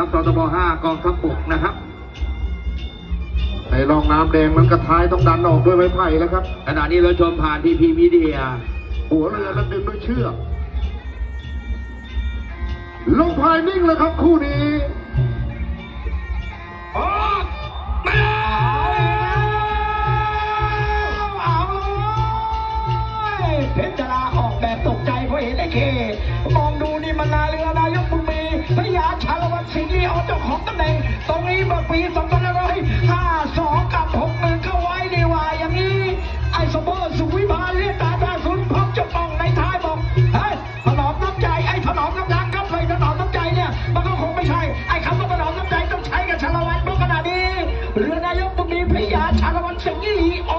ครับตตบ5กองทัพบกนะครับในร่องน้ำแดงมันกระท้ายต้องดันออกด้วยไม้ไผ่แล้วครับขณะนี้เราชมผ่านทีพีมีเดีย หัวเรือนั้นดึงด้วยเชือกลงพายนิ่งเลยครับคู่นี้ออกมาเอาเลยเพชรดาราออกแบบตกใจเพราะเห็นไอ้เคมองดูนี่มันนาเรือนายกบุญมีพระยาชาละวัน สิงห์ลีออเจ้าของตำแหน่ง ตรงนี้เมื่อปี2552กับ61ก็ไว้ดีว่าอย่างนี้ ไอ้สมบูรณ์สุวิภาเรียกตาตาสุนพร้อมจะป้องในท้ายบอกเฮ้ยถนอมน้ำใจไอ้ถนอมน้ำรักครับเลยถนอมน้ำใจเนี่ยมันก็คงไม่ใช่ไอ้คำว่าถนอมน้ำใจต้องใช้กับชาละวันเพราะขณะนี้เรือนายกบุญมีพระยาชาละวันสิงห์ลีโอ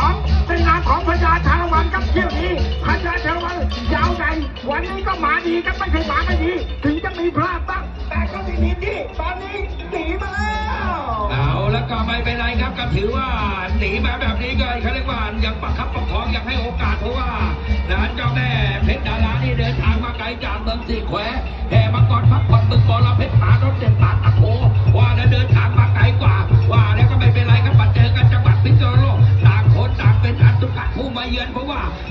ของเป็นงานของพญาชาละวันครับเที่ยวนี้พญาชาละวันยาวใหญ่วันนี้ก็หมาดีครับไม่ใช่หมาไม่ดีถึงจะมีพลาดบ้างแต่ก็ไม่มีที่ตอนนี้หนีมาแล้วเอาแล้วก็ไม่เป็นไรครับก็ถือว่าหนีมาแบบนี้ก็เขาเรียกว่ายังประคับประคองยังให้โอกาสเพราะว่านะเจ้าแม่เพชรดารานี่เดินทางมาไกลจากเมืองสี่แควแห่มาก่อนพักผ่อนเมืองบอลเพชรหารถเด็ด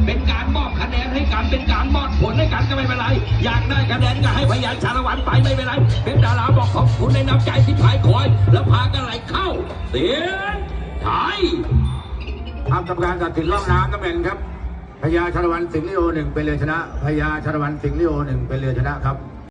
เป็นการมอบคะแนนให้กันเป็นการมอบผลให้กันก็ไม่เป็นไร อยากได้คะแนนก็ให้พยานชาละวันไปไม่เป็นไรเป็นดาราบอกขอบคุณในน้ำใจที่พายคอย แล้วพากันไหลเข้าเสียงไทยทำทำการตัดสินรอบน้ำก็เป็นครับพญาชาละวันสิงห์ลิโอหนึ่งเป็นเรือชนะพญาชาละวันสิงห์ลิโอหนึ่งเป็นเรือชนะครับ